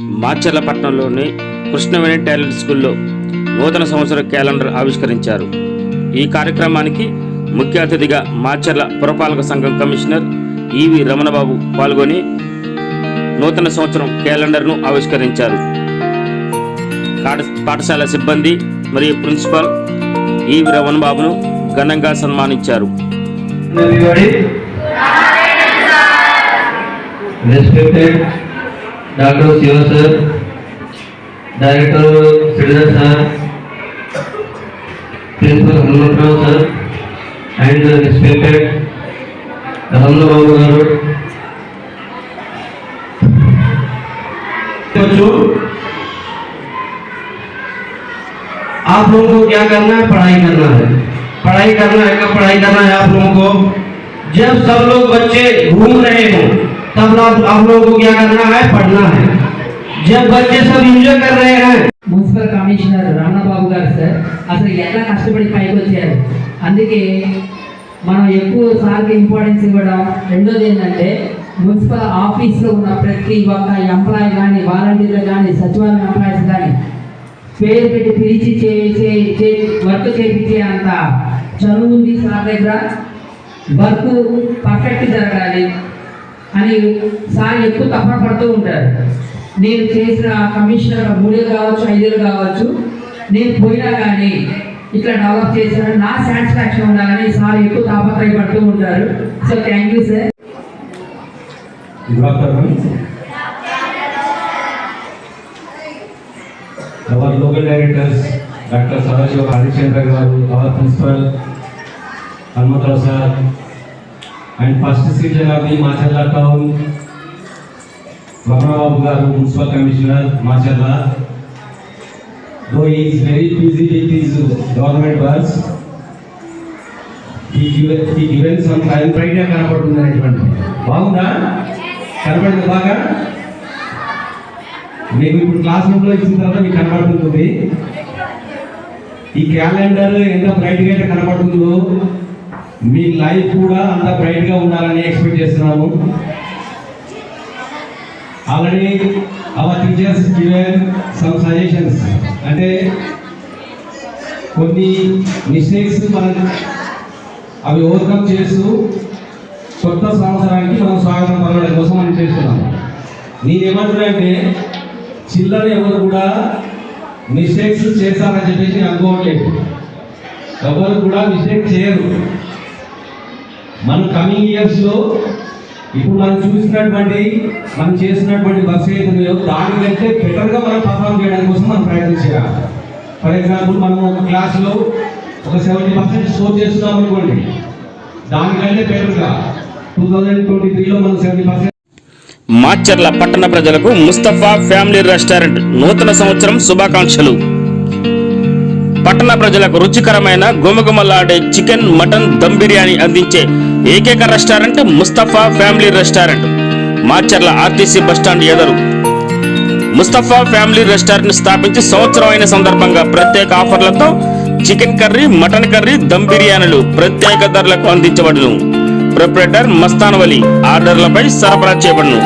మాచర్లపట్నంలోని Krishnaveni talent స్కూల్లో నూతన సంవత్సర క్యాలెండర్ ఆవిష్కరించారు. ఈ కార్యక్రమానికి ముఖ్య అతిథిగా మాచర్ల పురపాలక సంఘం కమిషనర్ ఈవి రమణబాబు పాల్గొని నూతన సంవత్సరం క్యాలెండర్ను ఆవిష్కరించారు. పాఠ- పాఠశాల సిబ్బంది మరియు ప్రిన్సిపాల్ ఈవి రమణబాబును ఘనంగా సన్మానించారు. Respected. Doctor Shiv sir director Shridhar sir principal Hanumantharao sir and respected Raman Babu आप लोगों को क्या करना है? पढ़ाई करना है। पढ़ाई करना है कब पढ़ाई करना है आप लोगों को? जब सब लोग बच्चे घूम रहे हों तब आप, आप लोगों को क्या करना है पढ़ना है जब बच्चे सब एंजॉय कर रहे हैं మున్సిపల్ కమిషనర్ రమణబాబు గారు సార్ అసలు ఎలా కష్టపడి పైకి వచ్చారు అందుకే మనం ఎక్కువ సార్కి ఇంపార్టెన్స్ ఇవ్వడం రెండోది ఏంటంటే మున్సిపల్ ఆఫీస్లో ఉన్న ప్రతి ఒక్క ఎంప్లాయీ కానీ వాలంటీర్లు కానీ సచివాలయం ఎంప్లాయీస్ కానీ పేరు పెట్టి పిలిచి చేసే చే వర్క్ చేయించే అంత చదువు ఉంది సార్ దగ్గర వర్క్ పర్ఫెక్ట్ జరగాలి అని సార్ ఎక్కువ తపన పడుతూ ఉంటారు. నేను చేసిన కమిషనర్ మూడేళ్ళు కావచ్చు ఐదేళ్ళు కావచ్చు నేను పోయినా కానీ ఇట్లా డెవలప్ చేశాను. నా సాటిస్ఫాక్షన్ ఉండాలని సార్ ఎక్కువ తాపత్రయపడుతూ ఉంటారు. So thank you sir our local directors doctor Sadashiva Harichandra garu our principal Hanumantharao sir and first season అవి Macherla town. Brahmababu garu municipal commissioner Macherla. Though is very busy with is government bus ఈ events మనకు అది ప్రైడ్గా కనపడుతుంది అనేటువంటి బాగుందా? కనపడింది బాగా? మేము ఇప్పుడు క్లాస్ రూమ్లో ఇచ్చిన తర్వాత మీకు కనబడుతుంది ఈ క్యాలెండర్ ఎంత బ్రైట్గా అయితే కనపడుతుందో. మీ లైఫ్ కూడా అంత బ్రైట్గా ఉండాలని ఎక్స్పెక్ట్ చేస్తున్నాము. Already our teachers given some suggestions అంటే కొన్ని మిస్టేక్స్ మనం అవి ఓవర్కమ్ చేస్తూ కొత్త సంవత్సరానికి మనం స్వాగతం పలకడం కోసం మనం చేస్తున్నాం నేనేమంటున్నానంటే చిల్లర ఎవరు కూడా మిస్టేక్స్ చేస్తారని చెప్పేసి నేను అనుకోవట్లేదు. ఎవరు కూడా మిస్టేక్ చేయరు. మన కమింగ్ ఇయర్స్లో ఇప్పుడు మనం చూసినటువంటి మనం చేసినటువంటి వర్క్స్ ఏదైతే కంటే బెటర్గా మనం పర్ఫామ్ చేయడానికి కోసం మనం ప్రయత్నం చేయాలి. ఫర్ ఎగ్జాంపుల్ మనం ఒక క్లాస్లో ఒక సెవెంటీ పర్సెంట్ స్కోర్ చేస్తున్నాం అనుకోండి దానికంటే బెటర్గా టూ థౌజండ్ ట్వంటీ త్రీలో మనం సెవెంటీ పర్సెంట్ మాచర్ల పట్టణ ప్రజలకు ముస్తఫా ఫ్యామిలీ రెస్టారెంట్ నూతన సంవత్సరం శుభాకాంక్షలు. పట్టణ ప్రజలకు రుచికరమైన గుమగుమలాడే చికెన్ మటన్ దమ్ బిర్యానీ అందించే ఏకైక restaurant Mustafa family restaurant Macherla RTC bus stand ఎదురు. ముస్తఫా ఫ్యామిలీ రెస్టారెంట్ స్థాపించి సంవత్సరం అయిన సందర్భంగా ప్రత్యేక ఆఫర్లతో chicken curry mutton curry dum బిర్యానీలు ప్రత్యేక ధరలకు అందించబడును. ప్రొపరేటర్ మస్తాన్ వలి ఆర్డర్లపై సరఫరా చేయబడును.